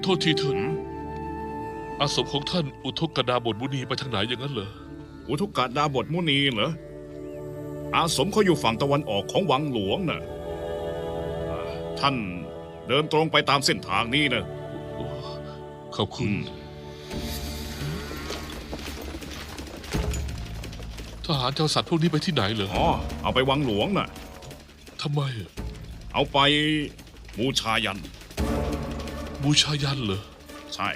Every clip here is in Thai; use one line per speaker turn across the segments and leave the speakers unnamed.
อโทษทีเถิดอาสมของท่านอุทกกดาบทมุนีไปทางไหนอย่างนั้นเหรอ
อุทุกกาดาบทมุนีเหรอ อาสมเขาอยู่ฝั่งตะวันออกของวังหลวงน่ะอ่าท่านเดินตรงไปตามเส้นทางนี้นะ
ขอบคุณ ทหารเจ้าสัตว์พวกนี้ไปที่ไหนเหรอ
อ๋อ เอาไปวังหลวงน่ะ
ทำไมอะ
เอาไปบูชายัน
บูชายันเหรอ
ใช่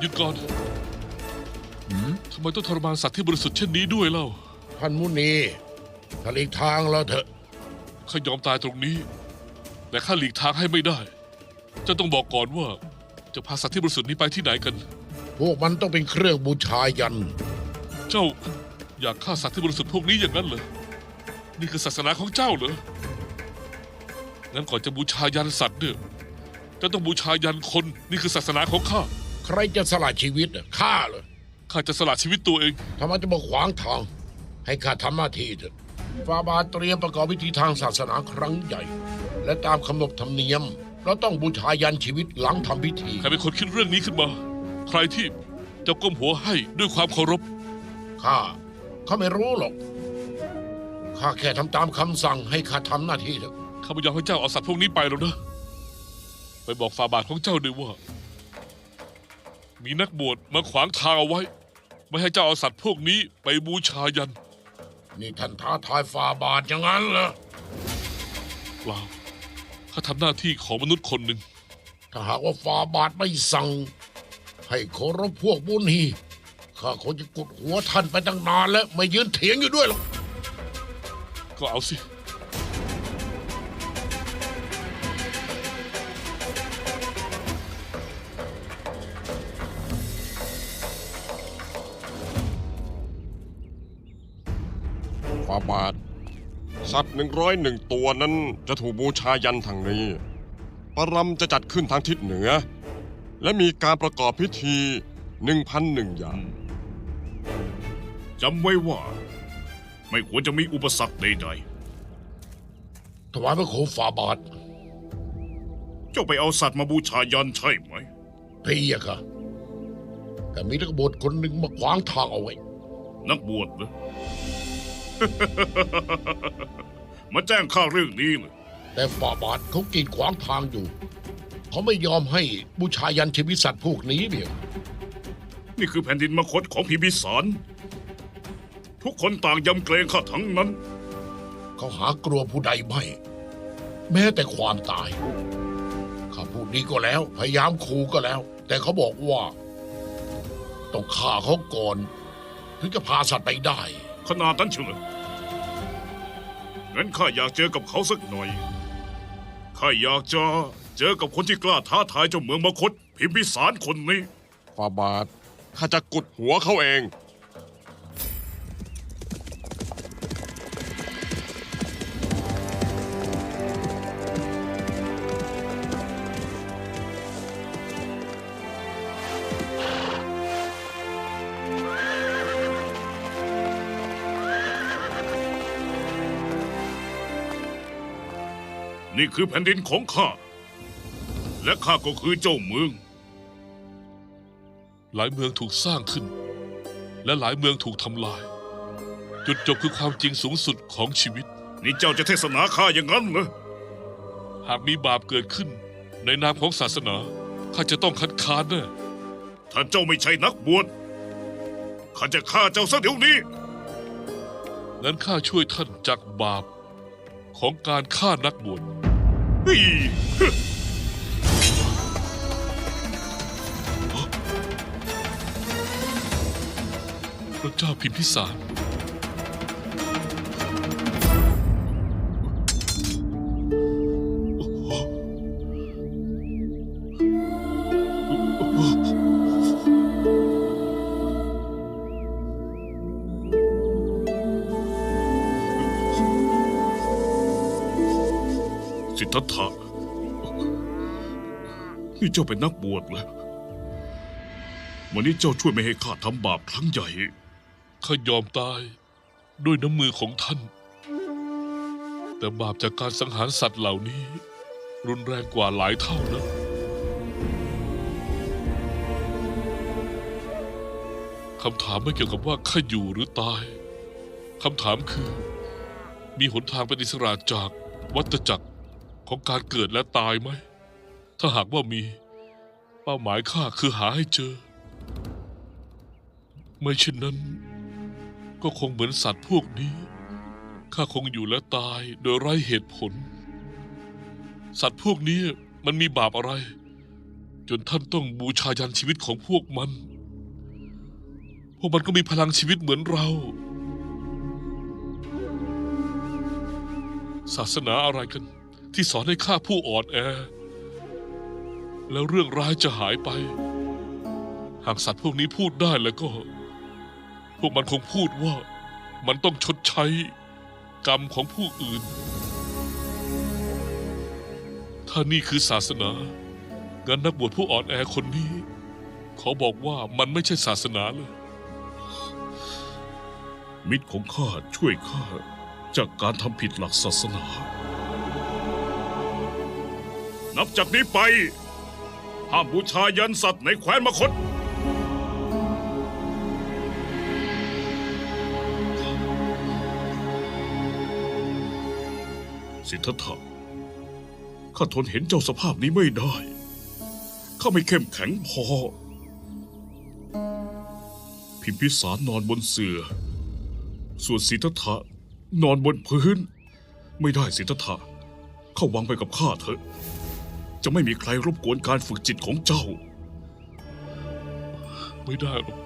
หยุดก่อนทำไมต้องทรมานสัตว์ที่บริสุทธิ์เช่นนี้ด้วยเล่า
ท่านมุนีถ้าหลีกทางเราเถอะ
ข้ายอมตายตรงนี้ แต่ข้าหลีกทางให้ไม่ได้เจ้าต้องบอกก่อนว่า จะพาสัตว์ที่บริสุทธิ์นี้ไปที่ไหนกัน
พวกมันต้องเป็นเครื่องบูชายัน
เจ้าอยากฆ่าสัตว์ที่บริสุทธิ์พวกนี้อย่างนั้นเหรอ นี่คือศาสนาของเจ้าเหรอ งั้นก่อนจะบูชายันสัตว์เนี่ยเจ้าต้องบูชายันคนนี่คือศาสนาของข้า
ใครจะสละชีวิตน่ะข้าเหรอ
ข้าจะสละชีวิตตัวเอง
ทำไมจะมาขวางทาง ให้ข้าทำหน้าที่เถอะฟาบาเตรียมประกอบพิธีทางศาสนาครั้งใหญ่ และตามคำนบธรรมเนียม เราต้องบูชายันชีวิตหลังทำพิธี
ใครเป็นคนคิดเรื่องนี้ขึ้นมา ใครที่จะก้มหัวให้ด้วยความเคารพ
ข้าข้าไม่รู้หรอก ข้าแค่ทำตามคำสั่งให้ข้าทำหน้าที่เถอะ
ข้าไม่ยอมให้เจ้าเอาสัตว์พวกนี้ไปหรอกนะ ไปบอกฝ่าบาทของเจ้าด้วยว่า มีนักบวชมาขวางทางเอาไว้ ไม่ให้เจ้าเอาสัตว์พวกนี้ไปบูชายัน
นี่ท่านท้าทายฟาบาทอย่างนั้นเหรอ
เปล่าข้าทำหน้าที่ของมนุษย์คนหนึ่ง
ถ้าหากว่าฟาบาทไม่สั่ง ให้เคารพพวกบุญฮีข้าคงจะกดหัวท่านไปตั้งนานแล้วไม่ยืนเถียงอยู่ด้วยหรอก
ก็เอาสิา
บาท สัตว์หนึ่งร้อยหนึ่งตัวนั้นจะถูกบูชายันทางนี้ ปรำจะจัดขึ้นทางทิศเหนือ และมีการประกอบพิธีหนึ่งพันหนึ่งอย่าง
จำไว้ว่า ไม่ควรจะมีอุปสรรคใด
ถวายพระโคมฟาบาท
ๆเจ้าไปเอาสัตว์มาบูชายันใช่ไหม
พี่อะค่ะ แต่มีนักบวชคนหนึ่งมาขวางทางเอาไว้
นักบวชเหรอ มาแจ้งข้าเรื่องนี้เลย
แต่ฟาบาทเขากีดขวางทางอยู่ เขาไม่ยอมให้บูชายันชีวิตสัตว์พวกนี้เดียว
นี่คือแผ่นดินมคตของพิมพิสาร ทุกคนต่างยำเกรงข้าทั้งนั้น
เขาหากลัวผู้ใดไม่ แม้แต่ความตายข้าพูดนี้ก็แล้ว พยายามขู่ก็แล้ว แต่เขาบอกว่า ต้องฆ่าเขาก่อน ถึงจะพาสัตว์ไปได้
ขนาดนั้นเชียวเหรอ งั้นข้าอยากเจอกับเขาสักหน่อย ข้าอยากจะเจอกับคนที่กล้าท้าทายเจ้าเมืองมคตพิมพิสารคนนี้
ฟาบาทข้าจะกุดหัวเขาเอง
นี่คือแผ่นดินของข้า และข้าก็คือเจ้าเมือง
หลายเมืองถูกสร้างขึ้น และหลายเมืองถูกทำลาย จุดจบคือความจริงสูงสุดของชีวิต
นี่เจ้าจะเทศนาข้าอย่างนั้นเหรอ
หากมีบาปเกิดขึ้น ในนามของศาสนาข้าจะต้องคัดค้านแน่
ถ้าเจ้าไม่ใช่นักบวชข้าจะฆ่าเจ้าซะเดี๋ยวนี้
งั้นข้าช่วยท่านจากบาปของการฆ่านักบวช
เฮ้ย
พระเจ้าพิมพิสาร
สิทธัตถะนี่เจ้าเป็นนักบวชเหรอวันนี้เจ้าช่วยไม่ให้ข้าทำบาปครั้งใหญ่
ข้ายอมตายด้วยน้ำมือของท่าน แต่บาปจากการสังหารสัตว์เหล่านี้ รุนแรงกว่าหลายเท่านะคำถามไม่เกี่ยวกับว่าข้าอยู่หรือตาย คำถามคือ มีหนทางเป็นอิสระจากวัฏจักร ของการเกิดและตายไหม ถ้าหากว่ามี เป้าหมายข้าคือหาให้เจอ ไม่เช่นนั้น ก็คงเหมือนสัตว์พวกนี้ ข้าคงอยู่และตายโดยไร้เหตุผล สัตว์พวกนี้มันมีบาปอะไร จนท่านต้องบูชายันชีวิตของพวกมัน พวกมันก็มีพลังชีวิตเหมือนเราศาสนาอะไรกัน ที่สอนให้ฆ่าผู้อ่อนแอ แล้วเรื่องร้ายจะหายไป หากสัตว์พวกนี้พูดได้แล้วก็ พวกมันคงพูดว่ามันต้องชดใช้ กรรมของผู้อื่น ถ้านี่คือศาสนางั้นนักบวชผู้อ่อนแอคนนี้ ขอบอกว่ามันไม่ใช่ศาสนาเลย
มิตรของข้าช่วยข้าจากการทำผิดหลักศาสนา นับจากนี้ไป ห้ามบูชายันสัตว์ในแคว้นมคต สิทธัตถะข้าทนเห็นเจ้าสภาพนี้ไม่ได้ ข้าไม่เข้มแข็งพอ พิมพิสารนอนบนเสือ่อส่วนสิทธัตถะนอนบนพื้น ไม่ได้สิทธัตถะเข้าวังไปกับข้าเถอะ จะไม่มีใครรบกวนการฝึกจิตของเจ้า
ไม่ได้หรอก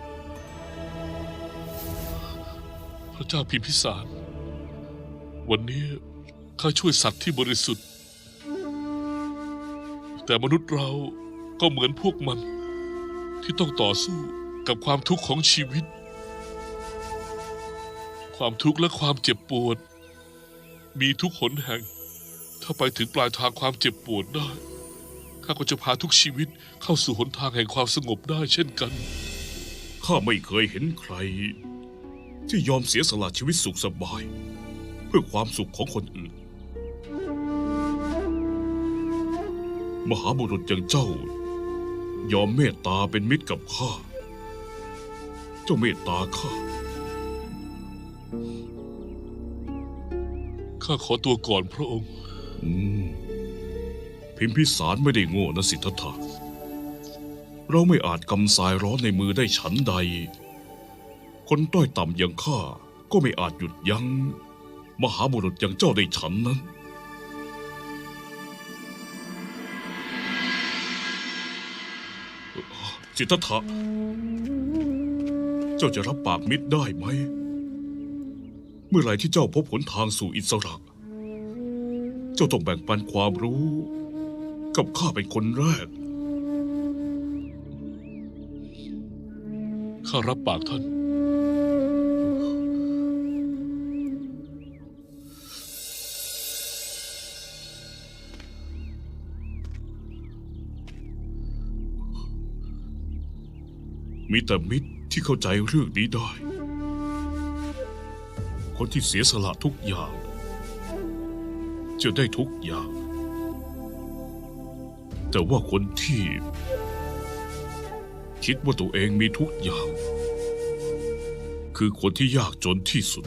พระเจ้าพิมพิสาร วันนี้ข้าช่วยสัตว์ที่บริสุทธิ์ แต่มนุษย์เราก็เหมือนพวกมัน ที่ต้องต่อสู้กับความทุกข์ของชีวิต ความทุกข์และความเจ็บปวด มีทุกหนแห่ง ถ้าไปถึงปลายทางความเจ็บปวดได้ ข้าก็จะพาทุกชีวิตเข้าสู่หนทางแห่งความสงบได้เช่นกัน
ข้าไม่เคยเห็นใคร ที่ยอมเสียสละชีวิตสุขสบาย เพื่อความสุขของคนอื่น มหาบุรุษอย่างเจ้า ยอมเมตตาเป็นมิตรกับข้า เจ้าเมตตาข้า
ข้าขอตัวก่อนพระองค์
อืม พิมพิสารไม่ได้โง่นะสิทธัตถะเราไม่อาจกำสายร้อนในมือได้ฉันใด คนต้อยต่ำอย่างข้าก็ไม่อาจหยุดยัง้ง มหาบุรุษอย่างเจ้าได้ฉันนั้นสิทธัตถะเจ้าจะรับปากมิตรได้ไหม เมื่อไหร่ที่เจ้าพบหนทางสู่อิสระ เจ้าต้องแบ่งปันความรู้ กับข้าเป็นคนแรก
ข้ารับปากท่าน
มีแต่มิตรที่เข้าใจเรื่องนี้ได้ คนที่เสียสละทุกอย่าง จะได้ทุกอย่าง แต่ว่าคนที่ คิดว่าตัวเองมีทุกอย่าง คือคนที่ยากจนที่สุด